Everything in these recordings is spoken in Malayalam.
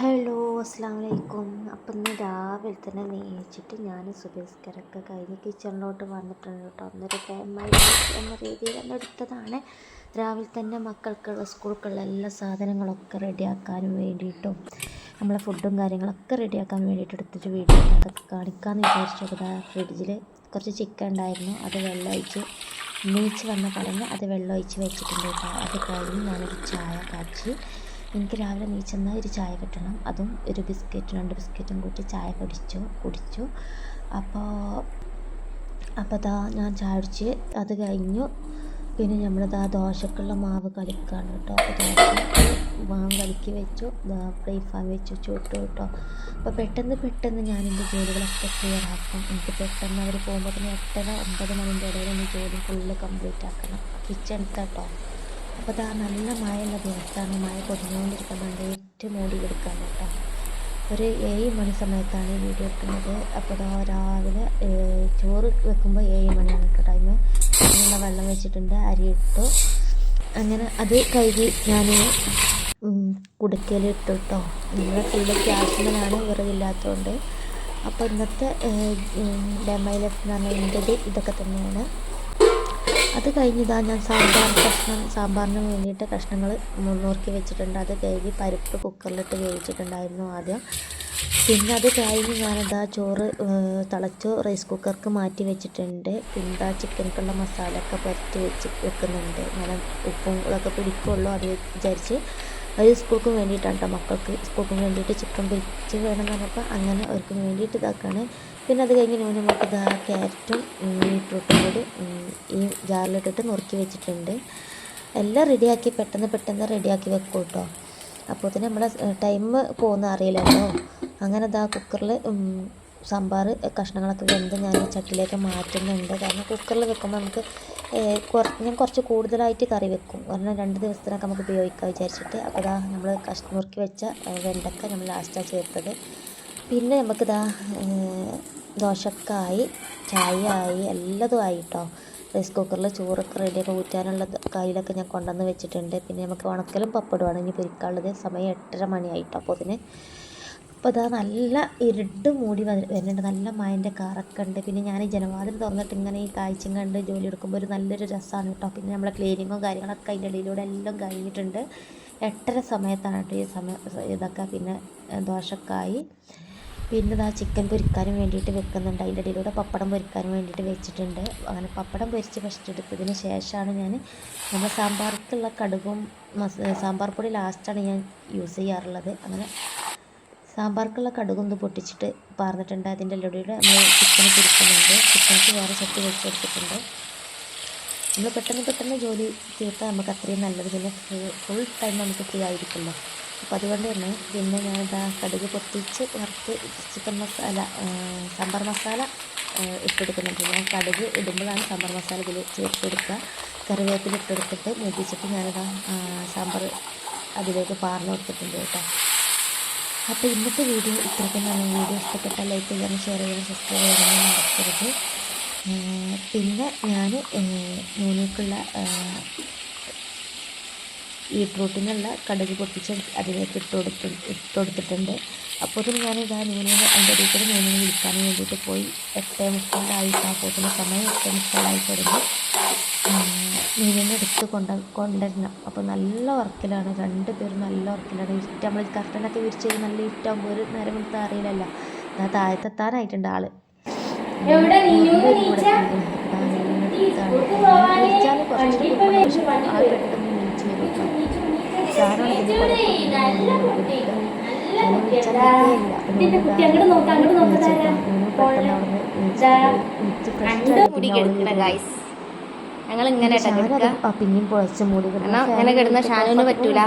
ഹലോ അസ്സാം വലൈക്കും അപ്പം ഇന്ന് രാവിലെ തന്നെ നീച്ചിട്ട് ഞാൻ സുബേസ്കരൊക്കെ കഴിഞ്ഞ് കിച്ചണിലോട്ട് വന്നിട്ടുണ്ട് കേട്ടോ. അന്നൊരു ഫാമിലി എന്ന രീതിയിൽ തന്നെ എടുത്തതാണ്. രാവിലെ തന്നെ മക്കൾക്കുള്ള സ്കൂൾക്കുള്ള എല്ലാ സാധനങ്ങളൊക്കെ റെഡിയാക്കാനും വേണ്ടിയിട്ടും നമ്മളെ ഫുഡും കാര്യങ്ങളൊക്കെ റെഡിയാക്കാൻ വേണ്ടിയിട്ട് എടുത്തിട്ട് വീട്ടിൽ അതൊക്കെ കാണിക്കാമെന്ന് വിചാരിച്ചത് ഫ്രിഡ്ജിൽ കുറച്ച് ചിക്കൻ ഉണ്ടായിരുന്നു. അത് വെള്ളം ഒഴിച്ച് നീച്ച് വന്ന പറഞ്ഞ് അത് വെള്ളം ഒഴിച്ച് വെച്ചിട്ടുണ്ട് കേട്ടോ. അത് കഴിഞ്ഞ് ഞാനൊരു ചായ കാച്ചി എനിക്ക് രാവിലെ നീച്ചെന്നാൽ ഒരു ചായ കിട്ടണം. അതും ഒരു ബിസ്ക്കറ്റ് രണ്ട് ബിസ്ക്കറ്റും കൂട്ടി ചായ കുടിച്ചു കുടിച്ചു. അപ്പോൾ അപ്പോൾ ദാ ഞാൻ ചായ കുടിച്ച് അത് കഴിഞ്ഞു. പിന്നെ നമ്മളിതാ ദോശക്കുള്ള മാവ് കളിക്കാണ് കേട്ടോ. അപ്പോൾ മാവ് കളിക്കി വെച്ചു. ഫാൻ വെച്ചു ചുട്ടു കേട്ടോ. അപ്പോൾ പെട്ടെന്ന് പെട്ടെന്ന് ഞാൻ എന്റെ ജോലികളൊക്കെ ക്ലിയർ ആക്കും എനിക്ക് പെട്ടെന്ന് അവർ പോകുമ്പോൾ തന്നെ എട്ടര ഒമ്പത് മണിന്റെ ഇടയിൽ എന്റെ ജോലി ഫുള്ള് കംപ്ലീറ്റ് ആക്കണം കിച്ചൺ കേട്ടോ. അപ്പോൾ ഇതാ നല്ല മഴയുള്ള ദിവസമാണ്. മഴ പൊടിഞ്ഞുകൊണ്ടിരിക്കുന്നുണ്ട് ഏറ്റവും മൂടി കൊടുക്കാൻ കേട്ടോ. ഒരു ഏഴ് മണി സമയത്താണ് ഈ വീഡിയോ എടുക്കുന്നത്. അപ്പോൾ ഇതാ രാവിലെ ചോറ് വെക്കുമ്പോൾ ഏഴ് മണിയാണ് കേട്ടോ ടൈം അതിനുള്ള വെള്ളം വെച്ചിട്ടുണ്ട് അരി ഇട്ടു. അങ്ങനെ അത് കഴുകി ഞാൻ കുടുക്കയിൽ ഇട്ടു കേട്ടോ. നമ്മുടെ ഫുള്ള് ഗ്യാസിലാണ് വിറകില്ലാത്തതുകൊണ്ട് അപ്പോൾ ഇന്നത്തെ ഡെമൈലഫ് എന്ന് പറഞ്ഞാൽ ഇതൊക്കെ തന്നെയാണ്. അത് കഴിഞ്ഞിതാ ഞാൻ സാമ്പാർ കഷ്ണം സാമ്പാറിന് വേണ്ടിയിട്ട് കഷ്ണങ്ങൾ മുന്നൂറുക്കി വെച്ചിട്ടുണ്ട്. അത് കഴുകി പരിപ്പ് കുക്കറിലിട്ട് വേവിച്ചിട്ടുണ്ടായിരുന്നു ആദ്യം. പിന്നെ അത് കഴിഞ്ഞ് ഞാനിതാ ചോറ് തിളച്ചു റൈസ് കുക്കർക്ക് മാറ്റി വെച്ചിട്ടുണ്ട്. പിന്നെ ചിക്കനക്കുള്ള മസാലയൊക്കെ പുരട്ടി വെച്ച് വെക്കുന്നുണ്ട്. ഞാൻ ഉപ്പും ഇതൊക്കെ പിടിക്കുള്ളൂ അത് വിചാരിച്ച്. അത് സ്കൂൾക്ക് വേണ്ടിയിട്ടാണ് കേട്ടോ മക്കൾക്ക് സ്കൂൾക്ക് വേണ്ടിയിട്ട് ചിക്കൻ പൊരിച്ച് വേണം പറഞ്ഞപ്പോൾ അങ്ങനെ അവർക്ക് വേണ്ടിയിട്ട് ഇതാക്കാണ്. പിന്നെ അത് കഴിഞ്ഞ് ഞാൻ നമുക്ക് ഇതാ ക്യാരറ്റും ബീട്രൂട്ടും കൂടി ഈ ജാറിലിട്ടിട്ട് നുറുക്കി വെച്ചിട്ടുണ്ട്. എല്ലാം റെഡിയാക്കി പെട്ടെന്ന് പെട്ടെന്ന് റെഡിയാക്കി വെക്കും കേട്ടോ അപ്പോൾ തന്നെ നമ്മളെ ടൈം പോകുന്ന അറിയില്ലല്ലോ. അങ്ങനെ ഇതാ കുക്കറിൽ സാമ്പാർ കഷ്ണങ്ങളൊക്കെ വെന്ത് ഞാൻ ചട്ടിലേക്ക് മാറ്റുന്നുണ്ട്. കാരണം കുക്കറിൽ വെക്കുമ്പോൾ നമുക്ക് കുറച്ച് ഞാൻ കുറച്ച് കൂടുതലായിട്ട് കറി വെക്കും. കാരണം രണ്ട് ദിവസത്തിനൊക്കെ നമുക്ക് ഉപയോഗിക്കാം വിചാരിച്ചിട്ട്. അപ്പോൾ ഇതാ നമ്മൾ കഷ് നുറുക്കി വെച്ച വെണ്ടക്ക നമ്മൾ ലാസ്റ്റാണ് ചേർത്തത്. പിന്നെ നമുക്കിതാ ദോശക്കായി ചായ ആയി എല്ലാതും ആയി കേട്ടോ റൈസ് കുക്കറിൽ ചോറൊക്കെ റെഡിയൊക്കെ ഊറ്റാനുള്ള കയ്യിലൊക്കെ ഞാൻ കൊണ്ടുവന്ന് വെച്ചിട്ടുണ്ട്. പിന്നെ നമുക്ക് ഉണക്കലും പപ്പടുമാണ് ഇനി പൊരിക്കാനുള്ളത് സമയം എട്ടര മണിയായിട്ടോ അപ്പോൾ അതിന്. അപ്പോൾ അതാ നല്ല ഇരുട്ട് മൂടി വരുന്നുണ്ട്. നല്ല മഴന്റെ കാറൊക്കെ ഉണ്ട്. പിന്നെ ഞാൻ ജനവാതിൽ തുറന്നിട്ട് ഇങ്ങനെ ഈ കാഴ്ചയും കണ്ട് ജോലി എടുക്കുമ്പോൾ ഒരു നല്ലൊരു രസമാണ് കേട്ടോ. പിന്നെ നമ്മളെ ക്ലീനിങ്ങും കാര്യങ്ങളൊക്കെ അതിന്റെ ഇടയിലൂടെ എല്ലാം കഴിഞ്ഞിട്ടുണ്ട്. എട്ടര സമയത്താണ് കേട്ടോ ഈ സമയം ഇതൊക്കെ. പിന്നെ ദോശക്കായി പിന്നെ ഇതാ ചിക്കൻ പൊരിക്കാനും വേണ്ടിയിട്ട് വെക്കുന്നുണ്ട്. അതിന്റെ ഇടയിലൂടെ പപ്പടം പൊരിക്കാനും വേണ്ടിയിട്ട് വെച്ചിട്ടുണ്ട്. അങ്ങനെ പപ്പടം പൊരിച്ച് ഫസ്റ്റ് എടുത്തതിന് ശേഷമാണ് ഞാൻ നമ്മുടെ സാമ്പാർക്കുള്ള കടുകും സാമ്പാർ പൊടി ലാസ്റ്റാണ് ഞാൻ യൂസ് ചെയ്യാറുള്ളത്. അങ്ങനെ സാമ്പാർക്കുള്ള കടുകൊന്ന് പൊട്ടിച്ചിട്ട് പാർന്നിട്ടുണ്ട്. അതിന്റെ ഇടയിലൂടെ നമ്മൾ ചിക്കൻ പൊരിക്കുന്നുണ്ട്. ചിക്കൻക്ക് വേറെ ചട്ടി വെച്ചെടുത്തിട്ടുണ്ട് നമ്മൾ പെട്ടെന്ന് പെട്ടെന്ന് ജോലി തീർത്താൽ നമുക്ക് അത്രയും നല്ലത്. പിന്നെ ഫുൾ ടൈം നമുക്ക് ഫ്രീ ആയിരിക്കുമല്ലോ. അപ്പോൾ അതുകൊണ്ട് തന്നെ പിന്നെ ഞാൻ ഇതാ കടുക് പൊട്ടിച്ച് വറുത്ത് ചിക്കൻ മസാല സാമ്പാർ മസാല ഇട്ടെടുക്കുന്നുണ്ട്. ഞാൻ കടുക് ഇടുമ്പോഴാണ് സാമ്പാർ മസാല ഇതിൽ ചേർത്ത് കൊടുക്കുക കറിവേപ്പില ഇട്ടെടുത്തിട്ട് മൂപ്പിച്ചിട്ട് ഞാനിതാ സാമ്പാർ അതിലേക്ക് പാർന്ന് കൊടുത്തിട്ടുണ്ട് കേട്ടോ. അപ്പോൾ ഇന്നത്തെ വീഡിയോ ഇത്ര തന്നെയാണ് വീഡിയോ ഇഷ്ടപ്പെട്ടാൽ ലൈക്ക് ചെയ്യാനും ഷെയർ ചെയ്യാനും സബ്സ്ക്രൈബ് ചെയ്യാനും മറക്കരുത്. പിന്നെ ഞാൻ നൂനേക്കുള്ള ബീട്രൂട്ടിനുള്ള കടുക് പൊട്ടിച്ച് അതിലേക്ക് ഇട്ട് കൊടുത്ത് ഇട്ട് കൊടുത്തിട്ടുണ്ട്. അപ്പോൾ തന്നെ ഇതാ നൂനിനെ അതിന്റെ അടിയിൽ കൂടെ വിൽക്കാൻ വിളിക്കാൻ വേണ്ടിയിട്ട് പോയി. എട്ടേ മുക്കാലായി അപ്പോൾ തന്നെ സമയം എട്ടേ മുക്കാലായി തുടങ്ങി. നൂനിനെ എടുത്ത് കൊണ്ട കൊണ്ടുവരണം. അപ്പോൾ നല്ല വർക്കിലാണ് രണ്ട് പേരും നല്ല വർക്കിലാണ് ഇഷ്ടം നമ്മൾ കർട്ടനൊക്കെ വിരിച്ച് നല്ല ഇഷ്ടം ഒരു നേരം എടുത്ത് അറിയില്ലല്ല ഞാൻ താഴത്തെത്താനായിട്ടുണ്ട് ആൾ. വിളിച്ചാൽ കുറച്ച് പെട്ടെന്ന് വിളിച്ച് വരും. ഞങ്ങൾ ഇങ്ങനെ പിന്നെയും പൊളച്ച് മൂടി അങ്ങനെ കിടന്ന ഷാനുവിന് പറ്റൂല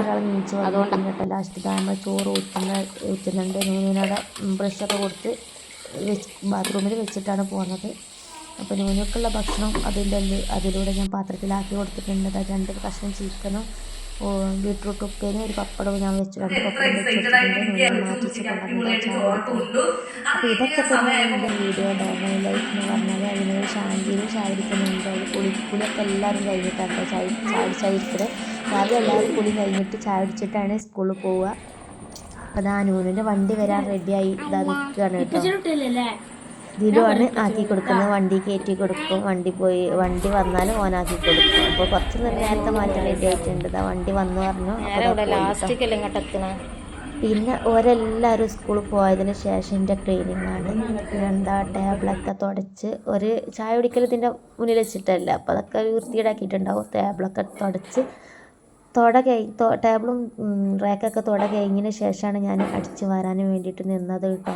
ലാസ്റ്റ് നമ്മൾ ചോറ് ഊറ്റുന്ന ഊറ്റുന്നുണ്ട് നൂനോടെ ബ്രഷൊക്കെ കൊടുത്ത് ബാത്റൂമിൽ വെച്ചിട്ടാണ് പോകുന്നത് അപ്പോൾ നൂനൊക്കെയുള്ള ഭക്ഷണം അതിന്റെ അതിലൂടെ ഞാൻ പാത്രത്തിലാക്കി കൊടുത്തിട്ടുണ്ട് രണ്ട് കഷ്ണം ചിക്കനും ബീട്രൂട്ട് ഉപ്പേരി ഒരു പപ്പടവും ഞാൻ വെച്ചു രണ്ട് പപ്പടം വെച്ചിട്ടുണ്ട് മാറ്റിച്ച് കൊണ്ടുവന്നത് അപ്പോൾ ഇതൊക്കെ തന്നെ എന്റെ വീഡിയോ ഡോമൈ ലൈഫ് എന്ന് പറഞ്ഞാൽ അതിന് ശാന്തിയിലും ശാരീരിക്കുന്നുണ്ട് അത് കുളി കുളിയൊക്കെ എല്ലാവരും കഴിഞ്ഞിട്ടാണ് ചായ ചായ ചായടിക്കൽ രാവിലെ എല്ലാവരും കുളി കഴിഞ്ഞിട്ട് ചായ അടിച്ചിട്ടാണ് സ്കൂളിൽ പോവുക. അപ്പോൾ അതാ നൂനിന്റെ വണ്ടി വരാൻ റെഡിയായി ഇതാ നിൽക്കുകയാണ് കേട്ടോ. ദിലുവാണ് ആക്കി കൊടുക്കുന്നത് വണ്ടി കയറ്റി കൊടുക്കും. വണ്ടി പോയി വണ്ടി വന്നാൽ ഓനാക്കി കൊടുക്കും. അപ്പോൾ കുറച്ച് നേരത്തെ മാറ്റം റെഡി ആയിട്ടുണ്ട്. വണ്ടി വന്നു പറഞ്ഞു. പിന്നെ ഓരെല്ലാവരും സ്കൂളിൽ പോയതിന് ശേഷം എന്റെ ക്ലീനിങ് ആണ്. എന്താ ടേബിളൊക്കെ തുടച്ച് ഒരു ചായ കുടിക്കൽ ഇതിന്റെ മുന്നിൽ വെച്ചിട്ടല്ല. അപ്പോൾ അതൊക്കെ ഒരു വൃത്തിയേടാക്കിയിട്ടുണ്ടാവും ടേബിളൊക്കെ തുടച്ച് തുട കഴി ടേബിളും റേക്കൊക്കെ റാക്കൊക്കെ തുട കഴിഞ്ഞതിന് ശേഷമാണ് ഞാൻ അടിച്ച് വരാൻ വേണ്ടിയിട്ട് നിന്നത് കേട്ടോ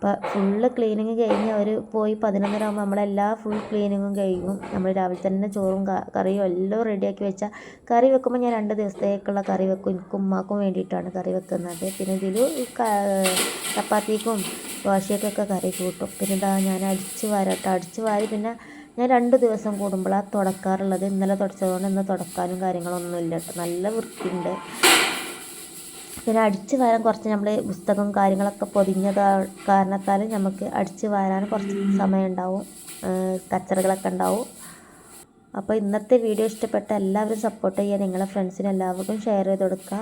അപ്പോൾ ഫുള്ള് ക്ലീനിങ് കഴിഞ്ഞ് അവർ പോയി പതിനൊന്നര ആകുമ്പോൾ നമ്മളെല്ലാ ഫുൾ ക്ലീനിങ്ങും കഴിയും. നമ്മൾ രാവിലെ തന്നെ ചോറും കറിയും എല്ലാം റെഡിയാക്കി വെച്ചാൽ കറി വെക്കുമ്പോൾ ഞാൻ രണ്ട് ദിവസത്തേക്കുള്ള കറി വെക്കും. എനിക്കും ഉമ്മാക്കും വേണ്ടിയിട്ടാണ് കറി വെക്കുന്നത്. പിന്നെ ഇതിൽ ചപ്പാത്തിക്കും ദോശയ്ക്കൊക്കെ കറി കൂട്ടും. പിന്നെ ഇതാ ഞാൻ അടിച്ച് വാരട്ടോ. അടിച്ച് വാരി പിന്നെ ഞാൻ രണ്ട് ദിവസം കൂടുമ്പോഴാണ് തുടക്കാറുള്ളത്. ഇന്നലെ തുടച്ചതുകൊണ്ട് ഇന്ന് തുടക്കാനും കാര്യങ്ങളൊന്നും ഇല്ല കേട്ടോ. നല്ല വൃത്തിയുണ്ട്. പിന്നെ അടിച്ച് വാരാൻ കുറച്ച് നമ്മൾ പുസ്തകം കാര്യങ്ങളൊക്കെ പൊതിഞ്ഞത് കാരണത്താൽ നമുക്ക് അടിച്ച് വാരാൻ കുറച്ച് സമയം ഉണ്ടാവും കച്ചറകളൊക്കെ ഉണ്ടാവും. അപ്പോൾ ഇന്നത്തെ വീഡിയോ ഇഷ്ടപ്പെട്ട എല്ലാവരും സപ്പോർട്ട് ചെയ്യുക. നിങ്ങളുടെ ഫ്രണ്ട്സിനും എല്ലാവർക്കും ഷെയർ ചെയ്ത് കൊടുക്കുക.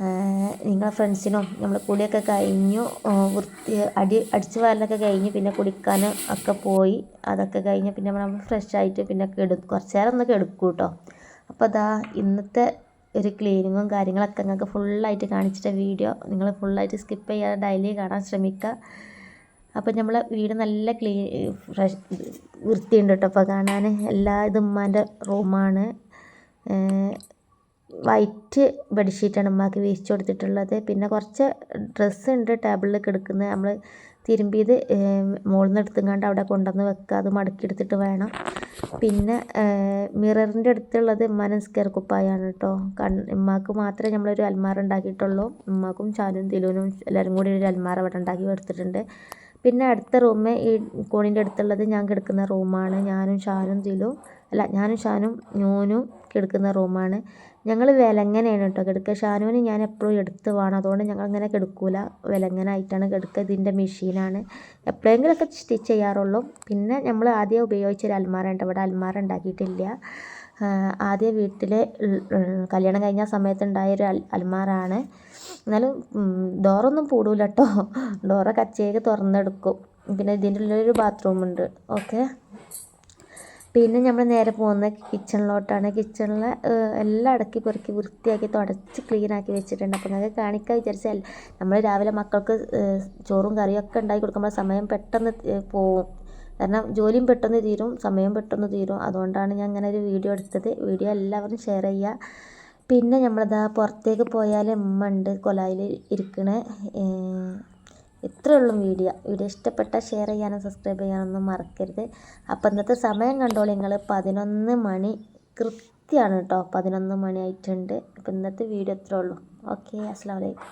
നിങ്ങളുടെ നിങ്ങളെ ഫ്രണ്ട്സിനും നമ്മൾ കുളിയൊക്കെ കഴിഞ്ഞു. വൃത്തി അടി അടിച്ച് വാരലൊക്കെ കഴിഞ്ഞ്. പിന്നെ കുളിക്കാൻ ഒക്കെ പോയി. അതൊക്കെ കഴിഞ്ഞ് പിന്നെ നമ്മൾ ഫ്രഷ് ആയിട്ട് പിന്നെ കിട കുറച്ച് നേരം ഒന്ന് കെടുക്കും കേട്ടോ അപ്പോൾ അതാ ഇന്നത്തെ ഒരു ക്ലീനിങ്ങും കാര്യങ്ങളൊക്കെ നിങ്ങൾക്ക് ഫുള്ളായിട്ട് കാണിച്ചിട്ട വീഡിയോ നിങ്ങൾ ഫുള്ളായിട്ട് സ്കിപ്പ് ചെയ്യാതെ ഡെയിലി കാണാൻ ശ്രമിക്കുക അപ്പോൾ നമ്മൾ വീട് നല്ല ക്ലീൻ ഫ്രഷ് വൃത്തിയുണ്ട് കേട്ടോ അപ്പോൾ കാണാൻ എല്ലാ ഇത് ഉമ്മാന്റെ റൂമാണ് വൈറ്റ് ബെഡ്ഷീറ്റാണ് ഉമ്മാക്ക് വീശിച്ചു കൊടുത്തിട്ടുള്ളത്. പിന്നെ കുറച്ച് ഡ്രസ്സ് ഉണ്ട് ടേബിളിൽ കിടക്കുന്നത് നമ്മൾ തിരുമ്പിയത് മുകളിൽ നിന്ന് എടുത്തുകൊണ്ട് അവിടെ കൊണ്ടുവന്ന് വെക്കുക. അത് മടക്കി എടുത്തിട്ട് വേണം. പിന്നെ മിററിന്റെ അടുത്തുള്ളത് ഉമ്മാനെ സ്കെയർ കുപ്പായാണ് കേട്ടോ. കൺ ഉമ്മാക്ക് മാത്രമേ നമ്മളൊരു അൽമാര ഉണ്ടാക്കിയിട്ടുള്ളൂ. ഉമ്മാക്കും ചാനും തിലൂനും എല്ലാവരും കൂടി ഒരു അൽമാര അവിടെ ഉണ്ടാക്കി എടുത്തിട്ടുണ്ട് പിന്നെ അടുത്ത റൂം ഈ കോണിന്റെ അടുത്തുള്ളത് ഞാൻ കിടക്കുന്ന റൂമാണ്. ഞാനും ഷാനും തിലും അല്ല ഞാനും ഷാനും ഞൂനും കിടക്കുന്ന റൂമാണ്. ഞങ്ങൾ വിലങ്ങനെയാണ് കേട്ടോ കിടക്കുക ഷാനുവിന് ഞാൻ എപ്പോഴും എടുത്ത് വേണം. അതുകൊണ്ട് ഞങ്ങൾ അങ്ങനെ കിടക്കൂല. വിലങ്ങനായിട്ടാണ് കിടക്കുക ഇതിന്റെ മെഷീനാണ്. എപ്പോഴെങ്കിലുമൊക്കെ സ്റ്റിച്ച് ചെയ്യാറുള്ളൂ. പിന്നെ നമ്മൾ ആദ്യം ഉപയോഗിച്ചൊരു അൽമാര ഉണ്ട് ഇവിടെ അൽമാര ഉണ്ടാക്കിയിട്ടില്ല. ആദ്യം വീട്ടിൽ കല്യാണം കഴിഞ്ഞ സമയത്ത് ഉണ്ടായൊരു അൽ അൽമാറാണ് എന്നാലും ഡോറൊന്നും പൂടൂല കേട്ടോ ഡോറ കച്ചേക്ക് തുറന്നെടുക്കും. പിന്നെ ഇതിന്റെ ഉള്ളിലൊരു ബാത്റൂമുണ്ട്. ഓക്കെ? പിന്നെ നമ്മൾ നേരെ പോകുന്നത് കിച്ചണിലോട്ടാണ് കിച്ചണിൽ എല്ലാം അടക്കി പെറുക്കി വൃത്തിയാക്കി തുടച്ച് ക്ലീൻ ആക്കി വെച്ചിട്ടുണ്ട്. അപ്പോൾ നിങ്ങൾക്ക് കാണിക്കാൻ വിചാരിച്ചാൽ നമ്മൾ രാവിലെ മക്കൾക്ക് ചോറും കറിയും ഒക്കെ ഉണ്ടാക്കി കൊടുക്കുമ്പോൾ സമയം പെട്ടെന്ന് പോവും. കാരണം ജോലിയും പെട്ടെന്ന് തീരും സമയം പെട്ടെന്ന് തീരും. അതുകൊണ്ടാണ് ഞാൻ അങ്ങനെ ഒരു വീഡിയോ എടുത്തത്. വീഡിയോ എല്ലാവരും ഷെയർ ചെയ്യുക പിന്നെ നമ്മളിതാ പുറത്തേക്ക് പോയാൽ ഉമ്മ ഉണ്ട് കൊലായിൽ ഇരിക്കണേ. ഇത്രയേ ഉള്ളൂ വീഡിയോ. വീഡിയോ ഇഷ്ടപ്പെട്ടാൽ ഷെയർ ചെയ്യാനും സബ്സ്ക്രൈബ് ചെയ്യാനൊന്നും മറക്കരുത്. അപ്പോൾ ഇന്നത്തെ സമയം കണ്ടോളൂ നിങ്ങൾ പതിനൊന്ന് മണി കൃത്യമാണ് കേട്ടോ പതിനൊന്ന് മണി ആയിട്ടുണ്ട്. ഇന്നത്തെ വീഡിയോ ഇത്രയേ ഉള്ളൂ. ഓക്കെ അസ്സാം വലൈക്കും